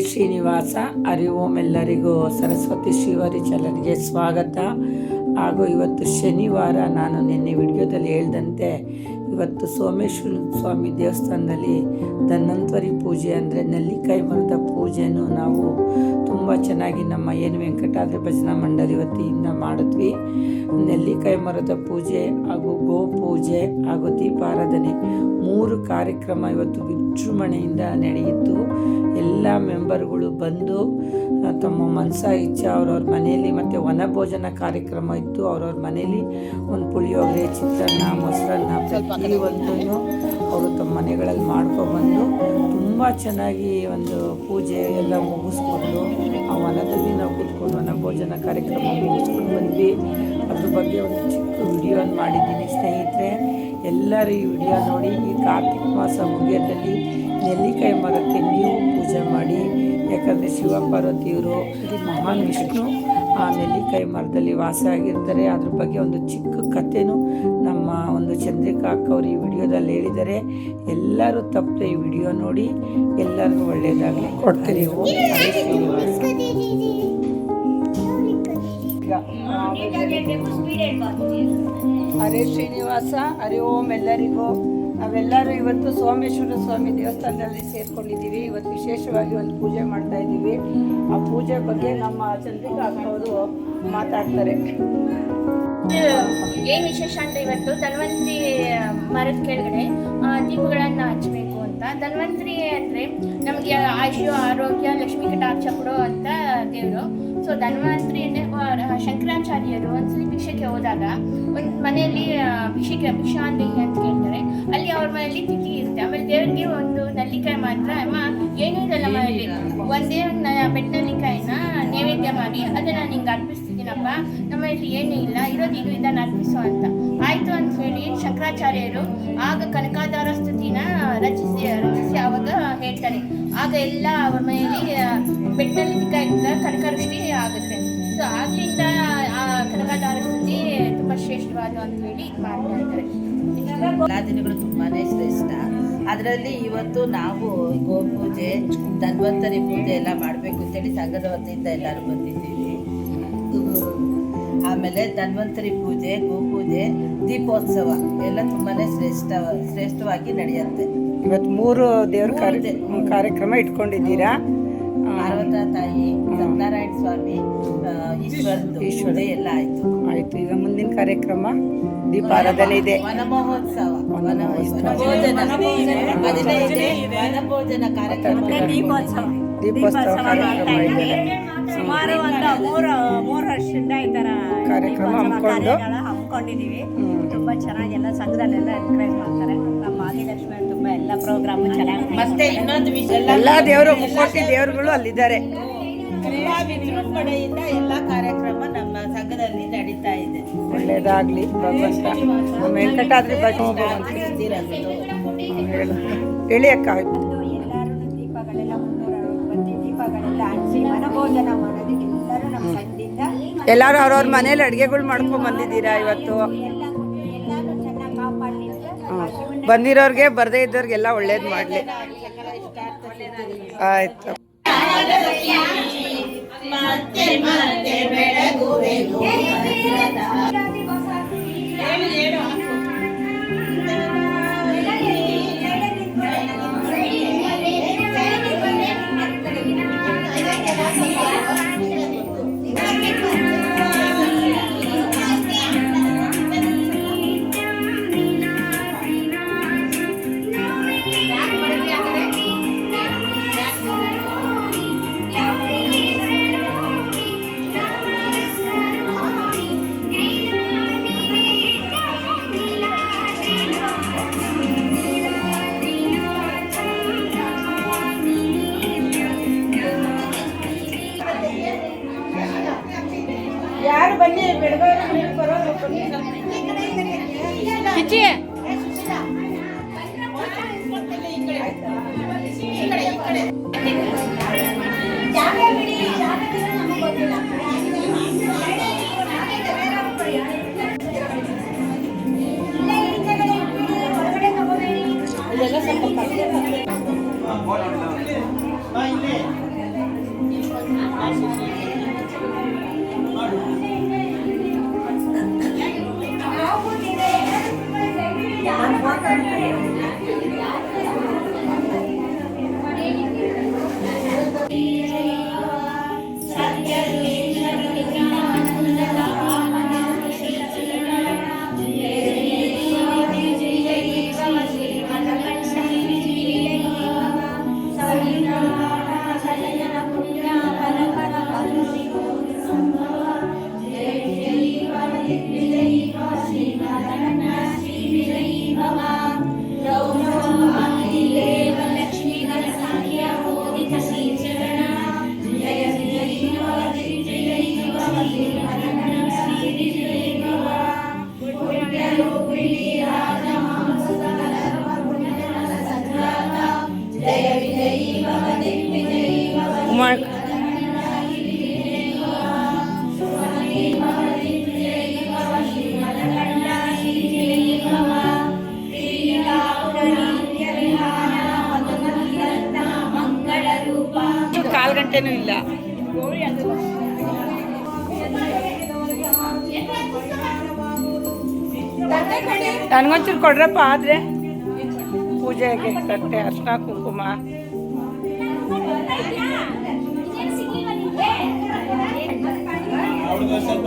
ಶ್ರೀನಿವಾಸ ಅರಿ ಓಂ ಎಲ್ಲರಿಗೂ ಸರಸ್ವತಿ ಶ್ರೀವಾರಿ ಚಲನ್ಗೆ ಸ್ವಾಗತ. ಹಾಗೂ ಇವತ್ತು ಶನಿವಾರ ನಾನು ನಿನ್ನೆ ವಿಡಿಯೋದಲ್ಲಿ ಹೇಳ್ದಂತೆ ಇವತ್ತು ಸೋಮೇಶ್ವರ ಸ್ವಾಮಿ ದೇವಸ್ಥಾನದಲ್ಲಿ ಧನ್ವಂತರಿ ಪೂಜೆ ಅಂದರೆ ನೆಲ್ಲಿಕಾಯಿ ಮರದ ಪೂಜೆಯನ್ನು ನಾವು ತುಂಬ ಚೆನ್ನಾಗಿ ನಮ್ಮ ಏನು ವೆಂಕಟಾದ್ರಿ ಭಜನಾ ಮಂಡಳಿ ವತಿಯಿಂದ ಮಾಡಿದ್ವಿ. ನೆಲ್ಲಿಕಾಯಿ ಮರದ ಪೂಜೆ ಹಾಗೂ ಗೋ ಪೂಜೆ ಹಾಗೂ ದೀಪಾರಾಧನೆ ಮೂರು ಕಾರ್ಯಕ್ರಮ ಇವತ್ತು ವಿಜೃಂಭಣೆಯಿಂದ ನಡೆಯಿತು. ಎಲ್ಲ ಮೆಂಬರ್ಗಳು ಬಂದು ತಮ್ಮ ಮನಸ ಇಚ್ಛೆ ಅವ್ರವ್ರ ಮನೆಯಲ್ಲಿ ಮತ್ತು ವನಭೋಜನ ಕಾರ್ಯಕ್ರಮ ಇತ್ತು. ಅವ್ರವ್ರ ಮನೆಯಲ್ಲಿ ಒಂದು ಪುಳಿಯೋಗರೆ, ಚಿತ್ರಾನ್ನ ಮೊಸರನ್ನ ಒಂದು ಅವರು ತಮ್ಮ ಮನೆಗಳಲ್ಲಿ ಮಾಡ್ಕೊಬಂದು ತುಂಬ ಚೆನ್ನಾಗಿ ಒಂದು ಪೂಜೆ ಎಲ್ಲ ಮುಗಿಸ್ಕೊಂಡು ಆ ವನದಲ್ಲಿ ನಾವು ಕೂತ್ಕೊಂಡು ವನಭೋಜನ ಕಾರ್ಯಕ್ರಮ ಮುಗಿಸ್ಕೊಂಡು ಬಂದ್ವಿ. ಅದ್ರ ಬಗ್ಗೆ ಒಂದು ಚಿಕ್ಕ ವಿಡಿಯೋನ ಮಾಡಿದ್ದೀನಿ ಸ್ನೇಹಿತರೆ. ಎಲ್ಲರೂ ಈ ವಿಡಿಯೋ ನೋಡಿ. ಈ ಕಾರ್ತಿಕ ಮಾಸ ಮುಗಿಯೋದಲ್ಲಿ ನೆಲ್ಲಿಕಾಯಿ ಮರಕ್ಕೆ ನೀವು ಪೂಜೆ ಮಾಡಿ. ಯಾಕಂದರೆ ಶಿವ ಪಾರ್ವತಿಯವರು ಮಹಾನ್ ವಿಷ್ಣು ಆ ನೆಲ್ಲಿಕಾಯಿ ಮರದಲ್ಲಿ ವಾಸ ಆಗಿರ್ತಾರೆ. ಅದ್ರ ಬಗ್ಗೆ ಒಂದು ಚಿಕ್ಕ ಕಥೆನೂ ನಮ್ಮ ಒಂದು ಚಂದ್ರಿಕಾ ಅಕ್ಕ ಅವರು ಈ ವಿಡಿಯೋದಲ್ಲಿ ಹೇಳಿದ್ದಾರೆ. ಎಲ್ಲರೂ ತಪ್ಪದೆ ಈ ವಿಡಿಯೋ ನೋಡಿ ಎಲ್ಲರಿಗೂ ಒಳ್ಳೆಯದಾಗಲಿ ಕೊಡ್ತೀರಿ. ಓಂ ಹರೇ ಶ್ರೀನಿವಾಸ. ಹರೇ ಶ್ರೀನಿವಾಸ ಹರಿ ಓಂ ಎಲ್ಲರಿಗೂ. ನಾವೆಲ್ಲರೂ ಇವತ್ತು ಸೋಮೇಶ್ವರ ಸ್ವಾಮಿ ದೇವಸ್ಥಾನದಲ್ಲಿ ಸೇರ್ಕೊಂಡಿದ್ದೀವಿ. ಇವತ್ತು ವಿಶೇಷವಾಗಿ ಒಂದು ಪೂಜೆ ಮಾಡ್ತಾ ಇದ್ದೀವಿ. ಆ ಪೂಜೆ ಬಗ್ಗೆ ನಮ್ಮ ಚಂದ್ರಿಕಾ ಅವರು ಮಾತಾಡ್ತಾರೆ. ಏನ್ ವಿಶೇಷ ಅಂತ ಇವತ್ತು? ಧನ್ವಂತರಿ ಮರದ ಕೆಳಗಡೆ ದೀಪಗಳನ್ನ ಹಚ್ಚಬೇಕು ಅಂತ. ಧನ್ವಂತರಿ ಅಂದ್ರೆ ನಮಗೆ ಆಯುಷು ಆರೋಗ್ಯ, ಲಕ್ಷ್ಮೀ ಕಟಾಕ್ಷ ಕೊಡೋ ಅಂತ ದೇವರು. ಸೊ ಧನ್ವಂತರಿ ಅಂದ್ರೆ ಶಂಕರಾಚಾರ್ಯರು ಒಂದ್ಸಲಿ ಭಿಕ್ಷಕ್ಕೆ ಹೋದಾಗ ಒಂದು ಮನೆಯಲ್ಲಿ ಭಿಕ್ಷೆಗೆ ಭಿಕ್ಷಾಂದೇಹಿ ಅಂತ ಕೇಳ್ತಾರೆ. ಅಲ್ಲಿ ಅವ್ರ ಮನೆಯಲ್ಲಿ ತಿಕ್ಕಿ ಇರುತ್ತೆ. ಆಮೇಲೆ ದೇವರಿಗೆ ಒಂದು ನಲ್ಲಿಕಾಯಿ ಮಾತ್ರ, ಅಮ್ಮ, ಏನೂ ಇರಲ್ಲ ಮನೆಯಲ್ಲಿ? ಒಂದೇ ಬೆಟ್ಟ ನಲ್ಲಿಕಾಯಿನ? ನೈವೇದ್ಯ ಮಾಡಿ, ಅದನ್ನ ನಿಂಗೆ ಅರ್ಪಿಸ್ತಿದ್ದೀನಪ್ಪ. ನಮ್ಮ ಇಲ್ಲಿ ಏನೂ ಇಲ್ಲ, ಇರೋದು ಇದು, ಇದನ್ನು ಅರ್ಪಿಸು ಅಂತ. ಆಯ್ತು ಅಂತ ಹೇಳಿ ಶಂಕರಾಚಾರ್ಯರು, ಆಗ ಕನಕಾಧಾರ ಸ್ತುತಿನ ರಚಿಸಿ ರಚಿಸಿ ಆವಾಗ ಹೇಳ್ತಾರೆ. ಆಗ ಎಲ್ಲ ಅವ್ರ ಮನೆಯಲ್ಲಿ ಬೆಟ್ಟಲ್ಲಿ ಕನಕವೃಷ್ಟಿ ಆಗುತ್ತೆ. ಸೊ ಆಗ್ಲಿಂದ ಆ ಕನಕಾಧಾರ ಸ್ತುತಿ ತುಂಬಾ ಶ್ರೇಷ್ಠವಾದ ಅಂತ ಹೇಳಿ ಇದ್ ಮಾಡ್ತಾ ಇದ್ದಾರೆ. ಎಲ್ಲ ದಿನಗಳು ತುಂಬಾನೇ ಶ್ರೇಷ್ಠ. ಅದರಲ್ಲಿ ಇವತ್ತು ನಾವು ಗೋಪೂಜೆ ಧನ್ವಂತರಿ ಪೂಜೆ ಎಲ್ಲ ಮಾಡಬೇಕು ಅಂತೇಳಿ ಸಂಘದ ವತಿಯಿಂದ ಎಲ್ಲರೂ ಬಂದಿದ್ದೀವಿ. ಆಮೇಲೆ ಧನ್ವಂತರಿ ಪೂಜೆ ಗೋಪೂಜೆ ದೀಪೋತ್ಸವ ಎಲ್ಲ ತುಂಬಾನೇ ಶ್ರೇಷ್ಠ ಶ್ರೇಷ್ಠವಾಗಿ ನಡೆಯುತ್ತೆ. ಇವತ್ತು ಮೂರು ದೇವ್ರ ಕಾರ್ಯ ಕಾರ್ಯಕ್ರಮ ಇಟ್ಕೊಂಡಿದ್ದೀರಾ? ಪಾರ್ವತ ತಾಯಿ ಸತ್ಯನಾರಾಯಣ ಸ್ವಾಮಿ ಈಶ್ವರದ್ದು ಈಶ್ವರ. ಎಲ್ಲ ಆಯ್ತು. ಆಯ್ತು ಈಗ ಮುಂದಿನ ಕಾರ್ಯಕ್ರಮ ದೀಪಾರಾಧನೆ ಇದೆ. ವನಮಹೋತ್ಸವ. ವನಭೋಜನ. ಕಾರ್ಯಕ್ರಮ. ದೀಪೋತ್ಸವ. ದೀಪೋತ್ಸವ ಕಾರ್ಯಕ್ರಮ ಇದೆ. ಸುಮಾರು ಒಂದು ಮೂರು ಮೂರು ವರ್ಷದಿಂದ ಈ ಥರ ಕಾರ್ಯಕ್ರಮ? ಹಮ್ಮಿಕೊಂಡಿದ್ದೀವಿ. ತುಂಬ ಚೆನ್ನಾಗಿ ಎಲ್ಲ ಸಂಘದಲ್ಲೆಲ್ಲ ಎನ್ಕರೇಜ್ ಮಾಡ್ತಾರೆ. ನಮ್ಮ ಆದಿಲಕ್ಷ್ಮಿ ತುಂಬ ಎಲ್ಲ ಪ್ರೋಗ್ರಾಮ್ ಚೆನ್ನಾಗಿ ಮತ್ತೆ ಇನ್ನೊಂದು ವಿಷಯ ಎಲ್ಲ ದೇವರು ಮುಕ್ಕೋಟಿ ದೇವರುಗಳು ಅಲ್ಲಿದ್ದಾರೆ. ತುಂಬಾ ವಿಜೃಂಭಣೆಯಿಂದ ಎಲ್ಲ ಕಾರ್ಯಕ್ರಮ ನಮ್ಮ ಸಂಘದಲ್ಲಿ ನಡೀತಾ ಇದೆ. ಒಳ್ಳೇದಾಗ್ಲಿ ಭಗವಂತ. ನಮ್ಮ ವೆಂಕಟಾದ್ರಿ ಭಜನೆ ಹೇಳಿ ಅಕ್ಕ. ಎಲ್ಲರೂ ಅವ್ರವ್ರ ಮನೇಲಿ ಅಡುಗೆಗಳು ಮಾಡ್ಕೊಂಡ್ ಬಂದಿದ್ದೀರಾ ಇವತ್ತು? ಬಂದಿರೋರ್ಗೆ ಬರ್ದೇ ಇದ್ದವ್ರಿಗೆಲ್ಲ ಒಳ್ಳೇದು ಮಾಡಲಿ. ಆಯ್ತು. ಯಾರು ಬನ್ನಿ ಎಲ್ಲ ಸ್ವಲ್ಪ ಗಂಟೆನೂ ಇಲ್ಲ. ನನಗೊಂಚೂರು ಕೊಡ್ರಪ್ಪ ಆದ್ರೆ ಪೂಜೆಗೆ ತಟ್ಟೆ ಅರ್ಶಿನ ಕುಂಕುಮ. ನೋಡಿ ಸ್ವಲ್ಪ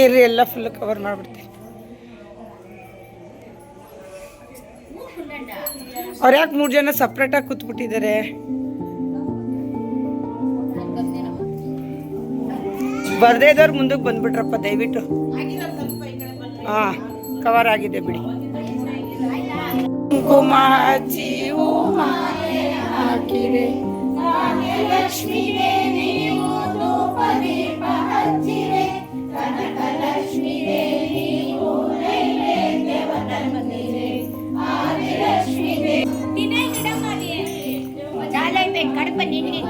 ಇರ್ರಿ, ಎಲ್ಲ ಫುಲ್ ಕವರ್ ಮಾಡ್ಬಿಡ್ತೀನಿ. ಅವ್ರು ಯಾಕೆ ಮೂರು ಜನ ಸಪ್ರೇಟಾಗಿ ಕೂತ್ಬಿಟ್ಟಿದ್ದಾರೆ? ಬರ್ದೇ ಇದ್ದವ್ರು ಮುಂದಕ್ಕೆ ಬಂದ್ಬಿಟ್ರಪ್ಪ ದಯವಿಟ್ಟು. ಹಾಂ ಕವರ್ ಆಗಿದೆ ಬಿಡಿ. ಕುಂಕುಮ ಹಚ್ಚಿ ಹೂ ಮಾಲೆ ಹಾಕಿರೆ ಕಡಪ ನಿನ್ನೆ.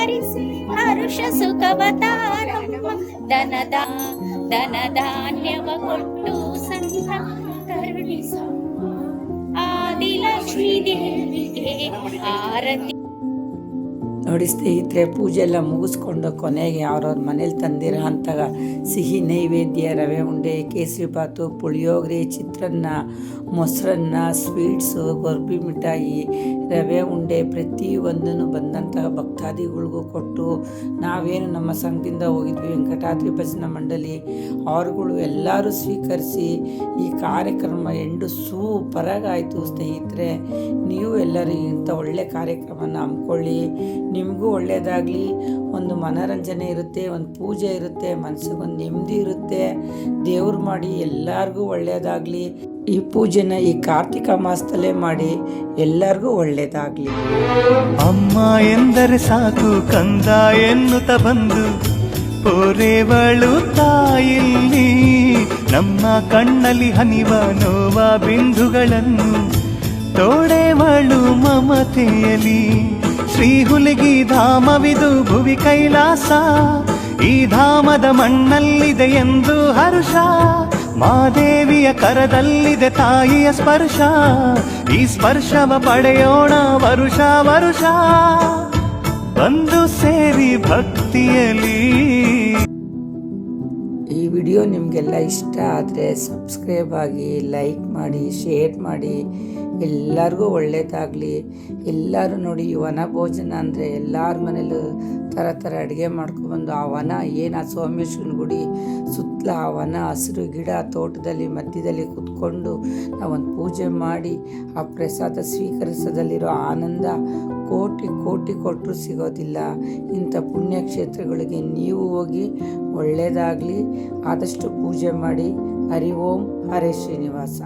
ಹರಿಸಿ ಹರುಷ ಸುಖವತಾರಮ್ಮ. ದನದ ದನ ಧಾನ್ಯವ ಕೊಟ್ಟು ಸಂಘ ಕರುಣಿಸ. ಆದಿಲಕ್ಷ್ಮೀ ದೇವಿಗೆ ಆರತಿ. ನೋಡಿ ಸ್ನೇಹಿತರೆ, ಪೂಜೆ ಎಲ್ಲ ಮುಗಿಸ್ಕೊಂಡು ಕೊನೆಗೆ ಅವ್ರವ್ರ ಮನೇಲಿ ತಂದಿರೋ ಅಂತ ಸಿಹಿ ನೈವೇದ್ಯ, ರವೆ ಉಂಡೆ, ಕೇಸರಿ ಬಾತು, ಪುಳಿಯೋಗರೆ, ಚಿತ್ರಾನ್ನ ಮೊಸರನ್ನ ಸ್ವೀಟ್ಸು ಗೊರ್ಬಿ, ಮಿಠಾಯಿ, ರವೆ, ಉಂಡೆ ಪ್ರತಿಯೊಂದನ್ನು ಬಂದಂತಹ ಭಕ್ತಾದಿಗಳಿಗೂ ಕೊಟ್ಟು ನಾವೇನು ನಮ್ಮ ಸಂಘದಿಂದ ಹೋಗಿದ್ವಿ ವೆಂಕಟಾದ್ರಿ ಭಜನಾ ಮಂಡಳಿ ಅವ್ರುಗಳು ಎಲ್ಲರೂ ಸ್ವೀಕರಿಸಿ ಈ ಕಾರ್ಯಕ್ರಮ ಎಂಡು ಸೂಪರಾಗಿ ಆಯಿತು ಸ್ನೇಹಿತರೆ, ನೀವು ಎಲ್ಲರೂ ಇಂಥ ಒಳ್ಳೆ ಕಾರ್ಯಕ್ರಮನ ಹಮ್ಮಿಕೊಳ್ಳಿ ನಿಮಗೂ ಒಳ್ಳೆಯದಾಗಲಿ ಒಂದು ಮನೋರಂಜನೆ ಇರುತ್ತೆ, ಒಂದು ಪೂಜೆ ಇರುತ್ತೆ ಮನಸ್ಸಿಗೊಂದು ನೆಮ್ಮದಿ ಇರುತ್ತೆ. ದೇವ್ರು ಮಾಡಿ ಎಲ್ಲರಿಗೂ ಒಳ್ಳೆಯದಾಗಲಿ ಈ ಪೂಜೆನ ಈ ಕಾರ್ತಿಕ ಮಾಸದಲ್ಲೇ ಮಾಡಿ ಎಲ್ಲರಿಗೂ ಒಳ್ಳೆಯದಾಗಲಿ ಅಮ್ಮ ಎಂದರೆ ಸಾಕು, ಕಂದ ಎನ್ನುತ್ತ ಬಂದು, ಪೋರೆವಳು ತಾಯಿಲ್ಲಿ ನಮ್ಮ ಕಣ್ಣಲ್ಲಿ ಹನಿವ ನೋವ ಬಿಂದುಗಳನ್ನು, ತೋಡೆವಳು ಮಮತೆಯಲಿ ಶ್ರೀ ಹುಲಿಗಿ ಧಾಮವಿದು ಭುವಿ ಕೈಲಾಸ, ಈ ಧಾಮದ ಮಣ್ಣಲ್ಲಿದೆ ಎಂದು ಹರುಷ. ಮಾದೇವಿಯ ಕರದಲ್ಲಿದೆ ತಾಯಿಯ ಸ್ಪರ್ಶ. ಈ ಸ್ಪರ್ಶವ ಪಡೆಯೋಣ ವರುಷ ವರುಷ. ಬಂದು ಸೇರಿ ಭಕ್ತಿಯಲ್ಲಿ. ಈ ವಿಡಿಯೋ ನಿಮಗೆಲ್ಲ ಇಷ್ಟ ಆದರೆ ಸಬ್ಸ್ಕ್ರೈಬ್ ಆಗಿ, ಲೈಕ್ ಮಾಡಿ, ಶೇರ್ ಮಾಡಿ. ಎಲ್ಲರಿಗೂ ಒಳ್ಳೆಯದಾಗಲಿ ಎಲ್ಲರೂ ನೋಡಿ, ಈ ವನ ಭೋಜನ ಅಂದರೆ ಎಲ್ಲರ ಮನೇಲೂ ಥರ ಥರ ಅಡುಗೆ ಮಾಡ್ಕೊಬಂದು ಆ ವನ ಏನು ಆ ಗುಡಿ ಸುತ್ತಲ ಆ ವನ ಹಸಿರು ಗಿಡ ತೋಟದಲ್ಲಿ ಮಧ್ಯದಲ್ಲಿ ಕುತ್ಕೊಂಡು ನಾವೊಂದು ಪೂಜೆ ಮಾಡಿ ಆ ಪ್ರಸಾದ ಸ್ವೀಕರಿಸೋದಲ್ಲಿರೋ ಆನಂದ ಕೋಟಿ ಕೋಟಿ ಕೊಟ್ಟರು ಸಿಗೋದಿಲ್ಲ. ಇಂಥ ಪುಣ್ಯಕ್ಷೇತ್ರಗಳಿಗೆ ನೀವು ಹೋಗಿ ಒಳ್ಳೆಯದಾಗಲಿ ಆದಷ್ಟು ಪೂಜೆ ಮಾಡಿ. ಹರಿ ಓಂ, ಹರೇ ಶ್ರೀನಿವಾಸ.